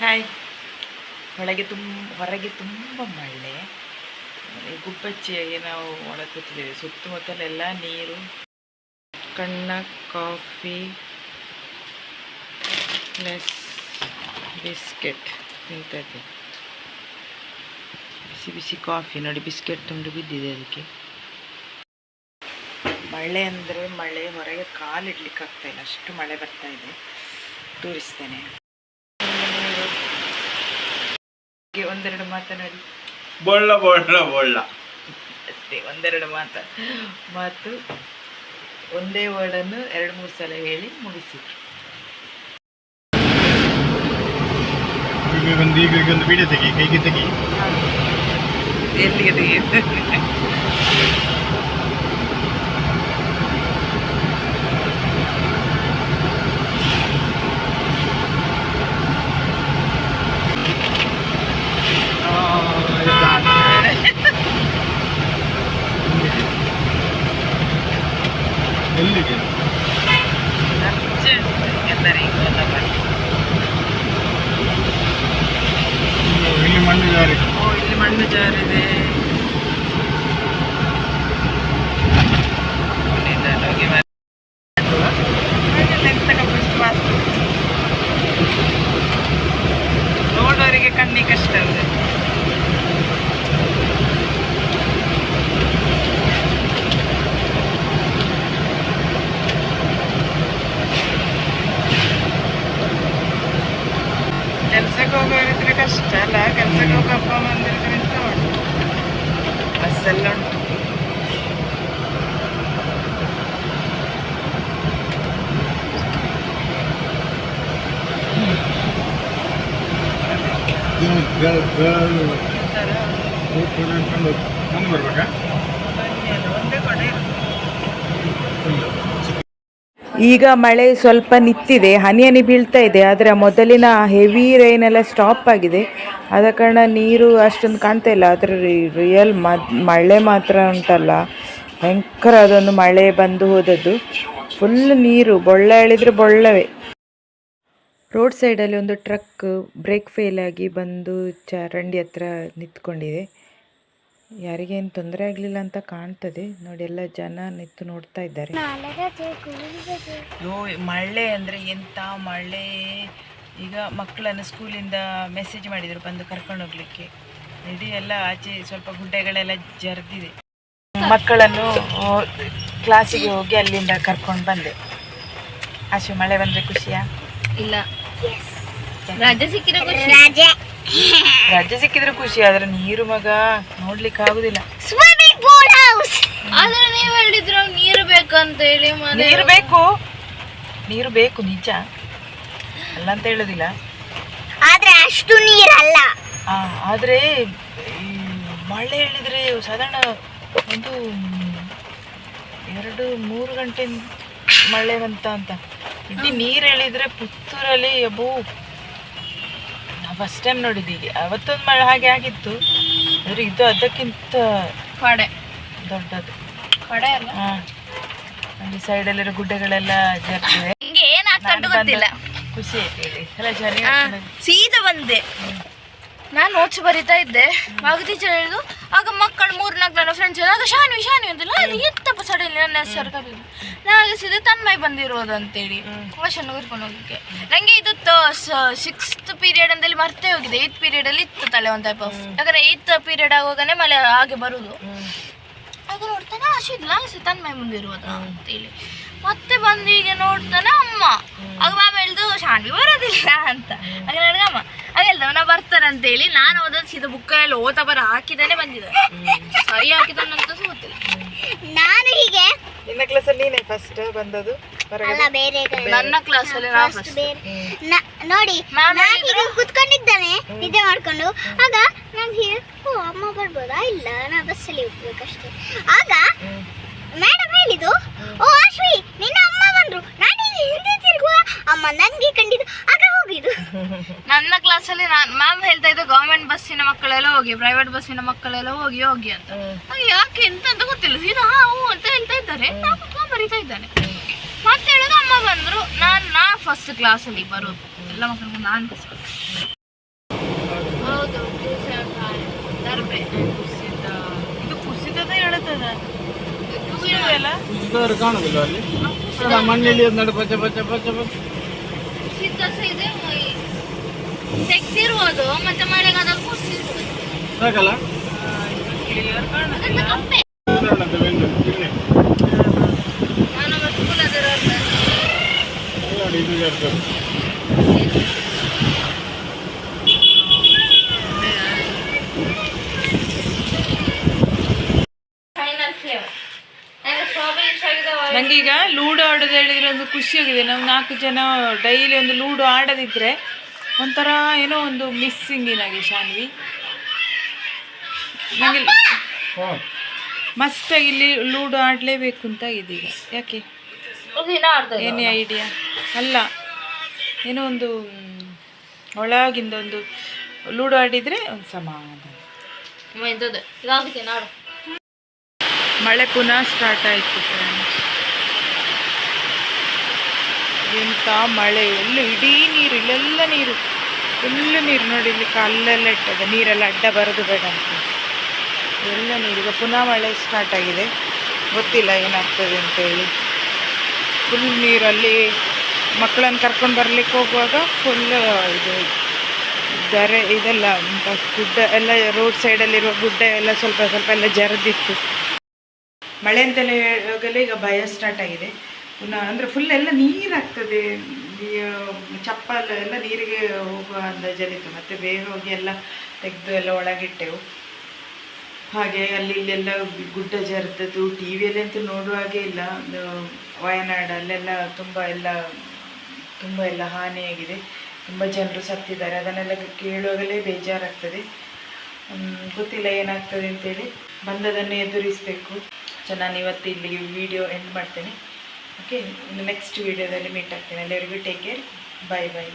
Hi. ಒಳಗೆ ತುಂಬ ಹೊರಗೆ ತುಂಬ ಮಳೆ. ಗುಬ್ಬಚ್ಚಿಯಾಗಿ ನಾವು ಒಳಗೆ ಕೂತಿದ್ದೇವೆ. ಸುತ್ತಮುತ್ತಲೆಲ್ಲ ನೀರು, ಕಣ್ಣ, ಕಾಫಿ, ಪ್ಲಸ್ ಬಿಸ್ಕೆಟ್ ತಿಂತದೆ ಬಿಸಿ ಬಿಸಿ ಕಾಫಿ. ನೋಡಿ ಬಿಸ್ಕೆಟ್ ತುಂಡು ಬಿದ್ದಿದೆ ಅದಕ್ಕೆ. ಮಳೆ ಅಂದರೆ ಮಳೆ, ಹೊರಗೆ ಕಾಲಿಡ್ಲಿಕ್ಕೆ ಆಗ್ತಾ ಇಲ್ಲ. ಅಷ್ಟು ಮಳೆ ಬರ್ತಾ ಇದೆ. ತೋರಿಸ್ತೇನೆ ಹೀಗೆ ಒಂದೆರಡು ಮಾತನಾಡಿ ಬೊಳ್ಳ ಬೊಳ್ಳ ಬೊಳ್ಳ ಅಷ್ಟೇ ಒಂದೆರಡು ಮಾತ ಮಾತು ಒಂದೇ ವರ್ಡನ್ನು ಎರಡು ಮೂರು ಸಲ ಹೇಳಿ ಮುಗಿಸಿದ್ರು ಈಗ ಒಂದು ಈಗ ಈಗ ಒಂದು ವಿಡಿಯೋ ತೆಗಿ ಕೈಗೆ ತೆಗಿ ಎಲ್ಲಿಗೆ ತೆಗೆಯುದು ಎಲ್ಲಿಗೆ ಎಲ್ಲರಿಗೂ ಎಲ್ಲ ಮಾಡಿ ಇದು ಇಲ್ಲಿ ಮಣ್ಣು ಜಾರಿ ಓ ಇಲ್ಲಿ ಮಣ್ಣು ಜಾರಿದೆ ಇಲ್ಲಿಂದ ಹೋಗಿ ಬರ- ಹಾಗೆಲ್ಲ ಎಂತ ಕಪ್ಪಷ್ಟು ಮಾತು. ನೋಡೋರಿಗೆ ಕಣ್ಣಿಗೆ ಕಷ್ಟ ಬಸ್ಸೆಲ್ಲ ಉಂಟು ಇದು ಗ- ಗ- ಒಂಥರ ಕೂತ್ಕೊಂಡು ಹಿಡ್ಕೊಂಡು ಮುಂದೆ ಬರ್ಬೇಕಾ ಬನ್ನಿ ಅದು ಒಂದೇ ಕೊಡೆ ಇರೋದು. ಈಗ ಮಳೆ ಸ್ವಲ್ಪ ನಿಂತಿದೆ ಹನಿ ಹನಿ ಬೀಳ್ತಾ ಇದೆ, ಆದರೆ ಮೊದಲಿನ ಹೆವಿ ರೈನ್ ಎಲ್ಲ ಸ್ಟಾಪ್ ಆಗಿದೆ. ಆದ ಕಾರಣ ನೀರು ಅಷ್ಟೊಂದು ಕಾಣ್ತಾ ಇಲ್ಲ. ಆದರೆ ರಿಯಲ್ ಮಳೆ ಮಾತ್ರ ಉಂಟಲ್ಲ. ಭಯಂಕರ ಅದೊಂದು ಮಳೆ ಬಂದು ಹೋದದ್ದು. ಫುಲ್ ನೀರು, ಬೊಳ್ಳ ಎಳಿದ್ರೆ ಬೊಳ್ಳವೇ. ರೋಡ್ ಸೈಡಲ್ಲಿ ಒಂದು ಟ್ರಕ್ ಬ್ರೇಕ್ ಫೇಲ್ ಆಗಿ ಬಂದು ಚರಂಡಿ ಹತ್ರ ನಿಂತ್ಕೊಂಡಿದೆ. ಯಾರಿಗೇನು ತೊಂದರೆ ಆಗಲಿಲ್ಲ ಅಂತ ಕಾಣ್ತದೆ. ನೋಡಿ ಎಲ್ಲ ಜನ ನಿಂತು ನೋಡ್ತಾ ಇದ್ದಾರೆ. ಮಳೆ ಅಂದರೆ ಎಂಥ ಮಳೆ ಈಗ ಮಕ್ಕಳನ್ನು ಸ್ಕೂಲಿಂದ ಮೆಸೇಜ್ ಮಾಡಿದರು ಬಂದು ಕರ್ಕೊಂಡು ಹೋಗ್ಲಿಕ್ಕೆ. ಇಡೀ ಎಲ್ಲ ಆಚೆ ಸ್ವಲ್ಪ ಗುಡ್ಡೆಗಳೆಲ್ಲ ಜರ್ದಿದೆ. ಮಕ್ಕಳನ್ನು ಕ್ಲಾಸಿಗೆ ಹೋಗಿ ಅಲ್ಲಿಂದ ಕರ್ಕೊಂಡು ಬಂದೆ. ಆಶೆ ಮಳೆ ಬಂದರೆ ಖುಷಿಯಾ? ಇಲ್ಲ. ರಾಜ ಸಿಕ್ಕಿರೋ ಖುಷಿ. ರಜೆ ಸಿಕ್ಕಿದ್ರೆ ಖುಷಿ ಆದ್ರೆ ನೀರು ಮಗ ನೋಡ್ಲಿಕ್ಕೆ ಆಗುದಿಲ್ಲ. ಸ್ವಿಮ್ಮಿಂಗ್ ಪೂಲ್ ಹೌಸ್ ಆದ್ರೆ ನೀವು ಹೇಳಿದ್ರು ನೀರು ಬೇಕು ಅಂತ ಹೇಳಿ ಮನೆ. ನೀರು ಬೇಕು. ನೀರು ಬೇಕು ನಿಜ. ಅಲ್ಲ ಅಂತ ಹೇಳೋದಿಲ್ಲ. ಆದ್ರೆ ಅಷ್ಟು ನೀರಲ್ಲ. ಆ, ಆದ್ರೆ ಈ ಮಳೆ ಹೇಳಿದ್ರೆ ಸಾಧಾರಣ ಒಂದು ಎರಡು ಮೂರು ಗಂಟೆ ಮಳೆ ಬಂತ ಅಂತ. ಇಡೀ ನೀರು ಹೇಳಿದ್ರೆ ಪುತ್ತೂರಲ್ಲಿ ಅಬ್ಬೋ ಫಸ್ಟ್ ಟೈಮ್ ನೋಡಿದ್ದೀವಿ ಅವತ್ತೊಂದು ಮಳೆ ಹಾಗೆ ಆಗಿತ್ತು. ಅಂದ್ರೆ ಇದು ಅದಕ್ಕಿಂತ ಕಡೆ. ದೊಡ್ಡದು. ಕಡೆ ಅಲ್ಲ? ಅಲ್ಲಿ ಸೈಡಲ್ಲಿರೋ ಗುಡ್ಡೆಗಳೆಲ್ಲ ಜರ್ತಿವೆ ಹಿಂಗೆ ಏನಾಗ್ತಾ ಉಂಟು ಗೊತ್ತಿಲ್ಲ. ಖುಷಿ ಆಯ್ತು. ಹೇಳಿ ಎಲ್ಲ ಆ, ಸೀದಾ ಬಂದೆ. ನಾನು ನೋಟ್ಸ್ ಬರಿತಾ ಇದ್ದೆ. ಮಾಗುತಿ ಟೀಚರ್ ಹೇಳಿದ್ರು ಆಗ ಮಕ್ಕಳು ಮೂರು ನಾಲ್ಕು ನನ್ನ ಫ್ರೆಂಡ್ಸ್ ಆಗ ಶಾನ್ವಿ ಶಾನ್ವಿ ಅಂತಿಲ್ಲ ಅದು ಎತ್ತಪ್ಪ ಸಡನ್ಲಿ ನನ್ನ ಹೆಸರು ಕರೀಲಿ ನಾನು ಸೀದಾ ತನ್ಮಯ್ ಬಂದಿರೋದು ಅಂತೇಳಿ. ಕ್ವಶನ್ ಕರ್ಕೊಂಡು ಹೋಗಕ್ಕೆ. ನನಗೆ ಇದು ಸಿಕ್ಸ್ತ್ ಪೀರಿಯಡ್ ಅಂತೇಳಿ ಮರ್ತೇ ಹೋಗಿದೆ. ಏತ್ ಪೀರಿಯಡ್ ಅಲ್ಲಿ ಇತ್ತು ತಲೆ ಒಂದು ಟೈಪ್ ಆಫ್ ಯಾಕಂದ್ರೆ ಏತ್ ಪೀರಿಯಡ್ ಆಗುವಾಗನೇ ಮಳೆ ಹಾಗೆ ಬರುದು. ಆಗ ನೋಡ್ತಾನೆ ಹಸಿದ್ಲ ಸಿ ತನ್ಮಯ್ ಮುಂದಿರುವುದು ಅಂತೇಳಿ. ಮತ್ತೆ ಬಂದು ಈಗ ನೋಡ್ತಾನೆ ಅಮ್ಮ. ಆಗ ಮಾಮ ಹೇಳ್ದು ಶಾಂತಿ ಬರೋದಿಲ್ಲ ಅಂತ. ಹಾಗೆ ನನಗೆ ಅಮ್ಮ ಆಗ ಹೇಳ್ದವ ನಾ ಬರ್ತಾನೆ ಅಂತೇಳಿ ನಾನು ಓದೋದು ಸೀದಾ ಬುಕ್ ಎಲ್ಲ ಓದ ಬರ ಹಾಕಿದಾನೆ ಬಂದಿದ್ದೆ. ಸರಿ ಹಾಕಿದಾನಂತ ಅಂತ ಗೊತ್ತಿಲ್ಲ ನಾನು ಹೀಗೆ. ನಿನ್ನ ಕ್ಲಾಸಲ್ಲಿ ನೀನೇ ಫಸ್ಟ್ ಬಂದದು ಅಲ್ಲ ಬೇರೆ ನನ್ನ ಕ್ಲಾಸಲ್ಲಿ ನಾ ಫಸ್ಟ್ ನೋಡಿ ನಾನು ಹೀಗೆ ಕುತ್ಕೊಂಡಿದ್ದಾನೆ ನಿದ್ದೆ ಮಾಡ್ಕೊಂಡು. ಆಗ ನಾನು ಹೀಗೆ ಓ ಅಮ್ಮ ಬರ್ಬೋದಾ? ಇಲ್ಲ ನಾ ಬಸ್ಸಲ್ಲಿ ಹೋಗ್ಬೇಕಷ್ಟೇ. ಆಗ ಮೇಡಮ್ ಹೇಳಿದು ಓ ಅಶ್ವಿ ನಿನ್ನ ಅಮ್ಮ ಬಂದ್ರು. ನಾನು ಹಿಂದೆ ತಿರುಗುವ ಅಮ್ಮ ನನಗೆ ಕಂಡಿದ್ದು ಆಗ ಹೋಗಿದ್ದು. ನನ್ನ ಕ್ಲಾಸಲ್ಲಿ ನಾನು ಮ್ಯಾಮ್ ಹೇಳ್ತಾ ಇದ್ದು ಗೌರ್ಮೆಂಟ್ ಬಸ್ಸಿನ ಮಕ್ಕಳೆಲ್ಲ ಹೋಗಿ ಪ್ರೈವೇಟ್ ಬಸ್ಸಿನ ಮಕ್ಕಳೆಲ್ಲ ಹೋಗಿ ಹೋಗಿ ಅಂತ. ಯಾಕೆ ಎಂತ ಅಂತ ಗೊತ್ತಿಲ್ಲ. ಸೀದಾ ಹಾ ಹೂ ಅಂತ ಹೇಳ್ತಾ ಇದ್ದಾರೆ. ಬರಿತಾ ಇದ್ದಾನೆ. ಮತ್ತೆ ಹೇಳೋದು ಅಮ್ಮ ಬಂದರು. ನಾನು ನಾ ಫಸ್ಟ್ ಕ್ಲಾಸಲ್ಲಿ ಬರೋದು. ಎಲ್ಲ ಮಕ್ಕಳಿಗೂ ನಾನು ಹೌದು ಇದು ಕುಸಿತದ ಹೇಳ್ತದ ಕುಸಿದವರು ಕಾಣುದಿಲ್ಲ ಅಲ್ಲಿ. ಅಲ್ಲ ಮಣ್ಣಲ್ಲಿ ನಡು ಪಚ್ಚ ಇದೆ ತೆಗ್ದಿರುವುದು ಮತ್ತೆ ಮಳೆಗಾಲದಲ್ಲಿ ಕುಸಿದಿರುವುದು ಸಾಕಲ್ಲ? ಅದೆಂತ ಕಪ್ಪೆ. ಉದಾಹರಣೆ ಬೆಂಗಳೂರು ಕಿರಣೆ ನಾನು ಸ್ಕೂಲ್ ಅದಿರೋದು ನೋಡಿ ಇದು ಹೇಳಿದ್ರೆ ಒಂದು ಖುಷಿಯಾಗಿದೆ ನಾವು ನಾಲ್ಕು ಜನ ಡೈಲಿ ಒಂದು ಲೂಡೋ ಆಡದಿದ್ರೆ ಒಂಥರ ಏನೋ ಒಂದು ಮಿಸ್ಸಿಂಗ್ ಏನಾಗಿ ಶಾನ್ವಿ. ನನಗೆ ಮಸ್ತಾಗಿ ಇಲ್ಲಿ ಲೂಡೋ ಆಡಲೇಬೇಕು ಅಂತ ಇದೀಗ. ಯಾಕೆ? ಏನೇ ಐಡಿಯಾ ಅಲ್ಲ ಏನೋ ಒಂದು ಒಳಗಿಂದ ಒಂದು ಲೂಡೋ ಆಡಿದರೆ ಒಂದು ಸಮಾಧಾನ. ಮಳೆ ಪುನಃ ಸ್ಟಾರ್ಟ್ ಆಯಿತು ಫ್ರೆಂಡ್ಸ್ ಎಂಥ ಮಳೆ, ಎಲ್ಲ ಇಡೀ ನೀರು, ಇಲ್ಲೆಲ್ಲ ನೀರು. ಫುಲ್ ನೀರು ನೋಡಿ ಇಲ್ಲಿ ಕಲ್ಲೆಲ್ಲ ಇಟ್ಟದೆ ನೀರೆಲ್ಲ ಅಡ್ಡ ಬರೋದು ಬೇಡ ಅಂತ. ಎಲ್ಲ ನೀರು. ಈಗ ಪುನಃ ಮಳೆ ಸ್ಟಾರ್ಟ್ ಆಗಿದೆ. ಗೊತ್ತಿಲ್ಲ ಏನಾಗ್ತದೆ ಅಂತೇಳಿ. ಫುಲ್ ನೀರಲ್ಲಿ ಮಕ್ಕಳನ್ನು ಕರ್ಕೊಂಡು ಬರಲಿಕ್ಕೆ ಹೋಗುವಾಗ ಫುಲ್ ಇದು ದರೆ, ಇದೆಲ್ಲ ಗುಡ್ಡ ಎಲ್ಲ ರೋಡ್ ಸೈಡಲ್ಲಿರುವ ಗುಡ್ಡ ಎಲ್ಲ ಸ್ವಲ್ಪ ಸ್ವಲ್ಪ ಎಲ್ಲ ಜರದಿತ್ತು. ಮಳೆ ಅಂತಲೇ ಹೇಳುವಾಗಲೇ ಈಗ ಭಯ ಸ್ಟಾರ್ಟ್ ಆಗಿದೆ. ಪುನಃ ಅಂದರೆ ಫುಲ್ ಎಲ್ಲ ನೀರಾಗ್ತದೆ ಚಪ್ಪಲ್ ಎಲ್ಲ ನೀರಿಗೆ ಹೋಗುವ ಅಂದಾಜಲ್ಲಿತ್ತು ಮತ್ತು ಬೇಗ ಹೋಗಿ ಎಲ್ಲ ತೆಗೆದು ಎಲ್ಲ ಒಳಗಿಟ್ಟೆವು. ಹಾಗೆ ಅಲ್ಲಿ ಇಲ್ಲೆಲ್ಲ ಗುಡ್ಡ ಜರ್ದದ್ದು ಟಿ ವಿಯಲ್ಲಿ ಅಂತೂ ನೋಡುವ ಹಾಗೆ ಇಲ್ಲ. ವಯನಾಡಲ್ಲೆಲ್ಲ ತುಂಬ ಎಲ್ಲ ತುಂಬ ಎಲ್ಲ ಹಾನಿಯಾಗಿದೆ. ತುಂಬ ಜನರು ಸತ್ತಿದ್ದಾರೆ. ಅದನ್ನೆಲ್ಲ ಕೇಳುವಾಗಲೇ ಬೇಜಾರಾಗ್ತದೆ. ಗೊತ್ತಿಲ್ಲ ಏನಾಗ್ತದೆ ಅಂತೇಳಿ ಬಂದದನ್ನು ಎದುರಿಸಬೇಕು. ಸೊ ಇವತ್ತು ಇಲ್ಲಿಗೆ ವಿಡಿಯೋ ಎಂಡ್ ಮಾಡ್ತೇನೆ. ಓಕೆ ಇನ್ನು ನೆಕ್ಸ್ಟ್ ವಿಡಿಯೋದಲ್ಲಿ ಮೀಟ್ ಆಗ್ತೇನೆ ಎಲ್ಲರಿಗೂ ಟೇಕ್ ಕೇರ್ ಬಾಯ್ ಬಾಯ್